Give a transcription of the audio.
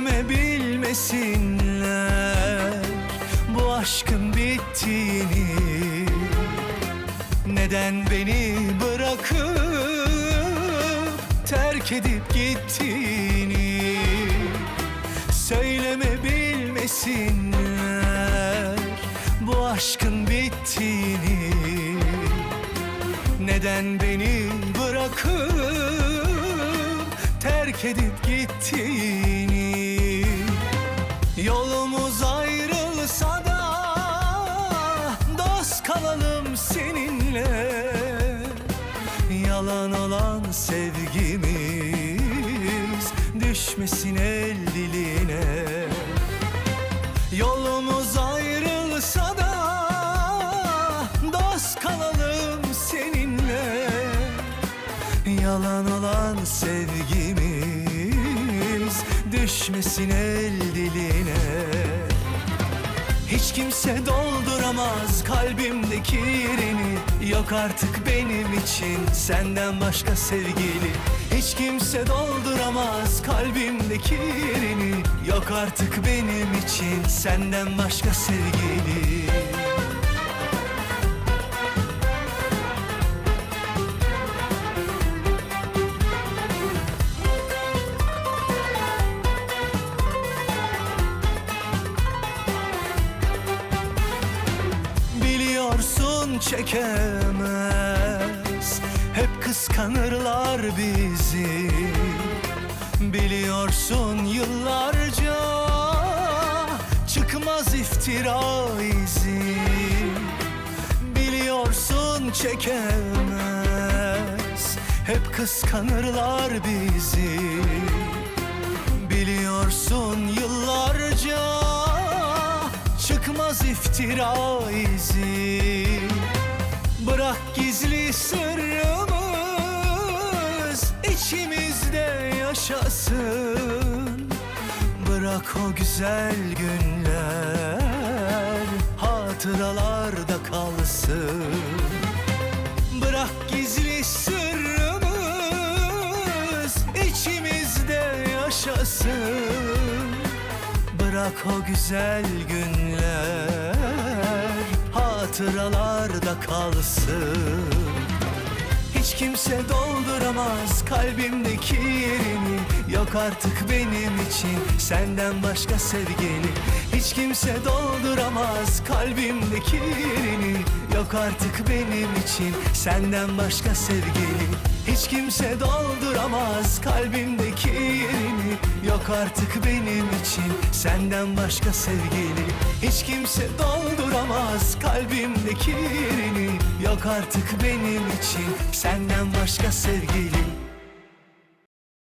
Bilmesinler Bu aşkın bittiğini. Neden beni bırakıp Terk edip gittiğini? Söyleme bilmesinler Bu aşkın bittiğini. Neden beni bırakıp Terk edip gittiğini kalalım seninle. Yalan olan sevgimiz Düşmesin el diline. Yolumuz ayrılsa da Dost kalalım seninle. Yalan olan sevgimiz Düşmesin el diline hiç kimse dolduramaz kalbimdeki yerini Yok artık benim için senden başka sevgili. Hiç kimse dolduramaz kalbimdeki yerini Yok artık benim için senden başka sevgili Biliyorsun çekemez. Hep kıskanırlar bizi. Biliyorsun yıllarca Çıkmaz iftira izi. Biliyorsun çekemez. Hep kıskanırlar bizi. Biliyorsun yıllarca Çıkmaz iftira izi Bırak gizli sırrımız içimizde yaşasın. Bırak o güzel günler hatıralarda kalsın. Bırak gizli sırrımız içimizde yaşasın. Bırak o güzel günler hatıralarda kalsın. Hiç kimse dolduramaz kalbimdeki yerini. Yok artık benim için senden başka sevgili Hiç kimse dolduramaz kalbimdeki yerini. Yok artık benim için senden başka sevgili. Hiç kimse dolduramaz kalbimdeki yerini. Yok artık benim için senden başka sevgili. Hiç kimse dolduramaz kalbimdeki yerini. Yok artık benim için senden başka sevgili